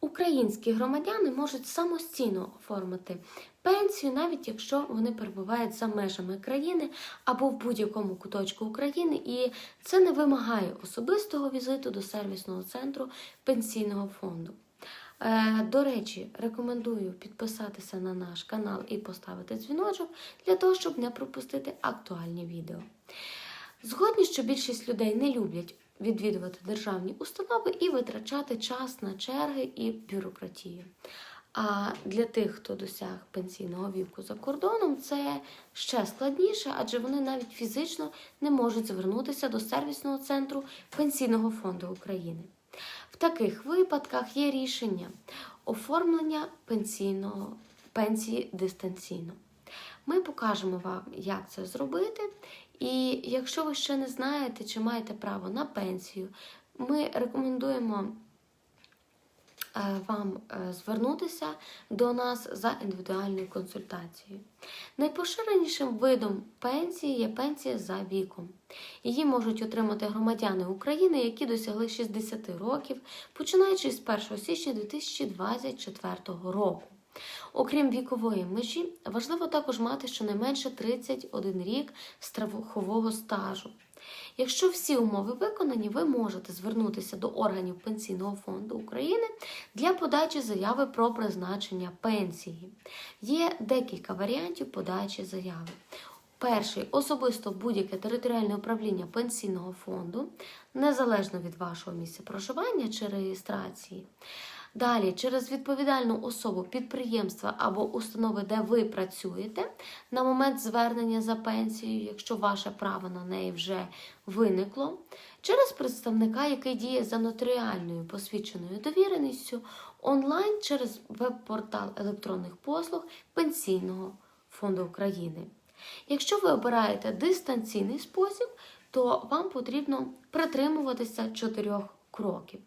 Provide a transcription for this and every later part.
Українські громадяни можуть самостійно оформити пенсію, навіть якщо вони перебувають за межами країни або в будь-якому куточку України, і це не вимагає особистого візиту до сервісного центру пенсійного фонду. Е, До речі, рекомендую підписатися на наш канал і поставити дзвіночок для того, щоб не пропустити актуальні відео. Згодні, що більшість людей не люблять відвідувати державні установи і витрачати час на черги і бюрократію. А для тих, хто досяг пенсійного віку за кордоном, це ще складніше, адже вони навіть фізично не можуть звернутися до сервісного центру Пенсійного фонду України. В таких випадках є рішення оформлення пенсійного, пенсії дистанційно. Ми покажемо вам, як це зробити. І якщо ви ще не знаєте, чи маєте право на пенсію, ми рекомендуємо е, вам е, звернутися до нас за індивідуальною консультацією. Найпоширенішим видом пенсії є пенсія за віком. Її можуть отримати громадяни України, які досягли 60 років, починаючи з 1 січня 2024 року. Окрім вікової межі, важливо також мати щонайменше 31 рік страхового стажу. Якщо всі умови виконані, ви можете звернутися до органів Пенсійного фонду України для подачі заяви про призначення пенсії. Є декілька варіантів подачі заяви. Перший особисто будь-яке територіальне управління пенсійного фонду, незалежно від вашого місця проживання чи реєстрації. Далі, через відповідальну особу підприємства або установи, де ви працюєте, на момент звернення за пенсією, якщо ваше право на неї вже виникло, через представника, який діє за нотаріальною посвідченою довіреністю, онлайн через веб-портал електронних послуг Пенсійного фонду України. Якщо ви обираєте дистанційний спосіб, то вам потрібно притримуватися чотирьох кроків.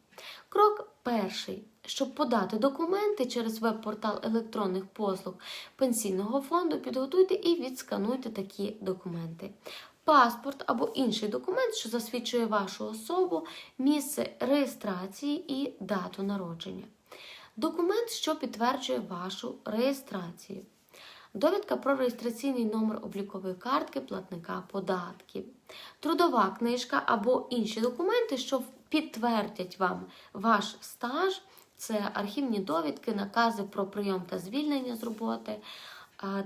Крок перший. Щоб подати документи через веб-портал електронних послуг пенсійного фонду, підготуйте і відскануйте такі документи. Паспорт або інший документ, що засвідчує вашу особу, місце реєстрації і дату народження. Документ, що підтверджує вашу реєстрацію. Довідка про реєстраційний номер облікової картки платника податків, трудова книжка або інші документи, що підтвердять вам ваш стаж. Це архівні довідки, накази про прийом та звільнення з роботи.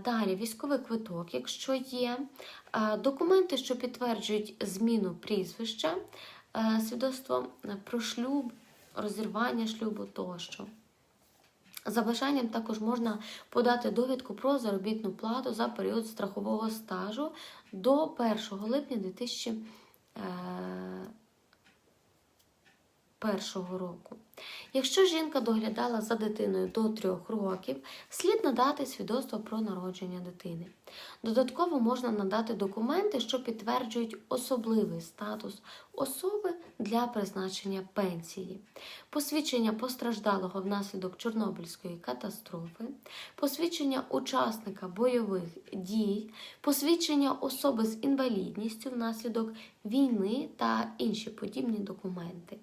Далі військовий квиток, якщо є, документи, що підтверджують зміну прізвища, свідоцтво про шлюб, розірвання шлюбу тощо. За бажанням також можна подати довідку про заробітну плату за період страхового стажу до 1 липня 2001 року. Якщо жінка доглядала за дитиною до 3 років, слід надати свідоцтво про народження дитини. Додатково можна надати документи, що підтверджують особливий статус особи для призначення пенсії, посвідчення постраждалого внаслідок Чорнобильської катастрофи, посвідчення учасника бойових дій, посвідчення особи з інвалідністю внаслідок війни та інші подібні документи.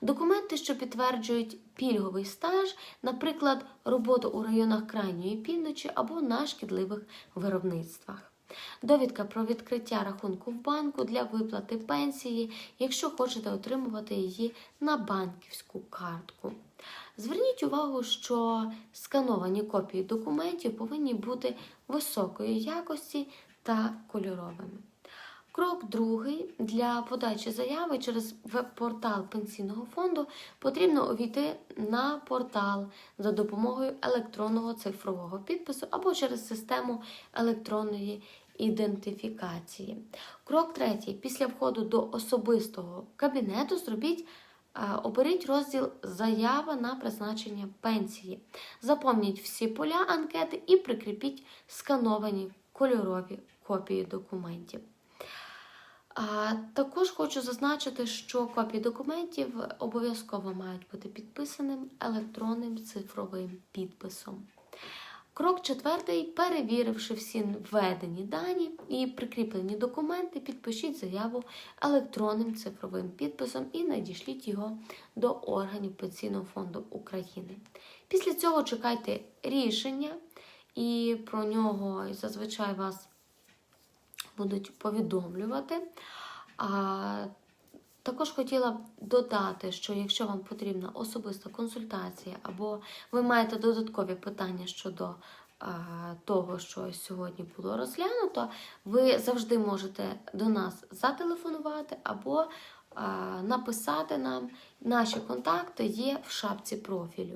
Документи, що підтверджують пільговий стаж, наприклад, роботу у районах крайньої півночі або на шкідливих виробництвах. Довідка про відкриття рахунку в банку для виплати пенсії, якщо хочете отримувати її на банківську картку. Зверніть увагу, що скановані копії документів повинні бути високої якості та кольоровими. Крок другий для подачі заяви через веб-портал пенсійного фонду потрібно увійти на портал за допомогою електронного цифрового підпису або через систему електронної ідентифікації. Крок третій. Після входу до особистого кабінету зробіть. Оберіть розділ Заява на призначення пенсії. Заповніть всі поля анкети і прикріпіть скановані кольорові копії документів. А також хочу зазначити, що копії документів обов'язково мають бути підписаним електронним цифровим підписом. Крок четвертий. Перевіривши всі введені дані і прикріплені документи, підпишіть заяву електронним цифровим підписом і надішліть його до органів Пенсійного фонду України. Після цього чекайте рішення, і про нього зазвичай вас будуть повідомлювати. А також хотіла б додати, що якщо вам потрібна особиста консультація, або ви маєте додаткові питання щодо того, що сьогодні було розглянуто, ви завжди можете до нас зателефонувати або написати нам. Наші контакти є в шапці профілю.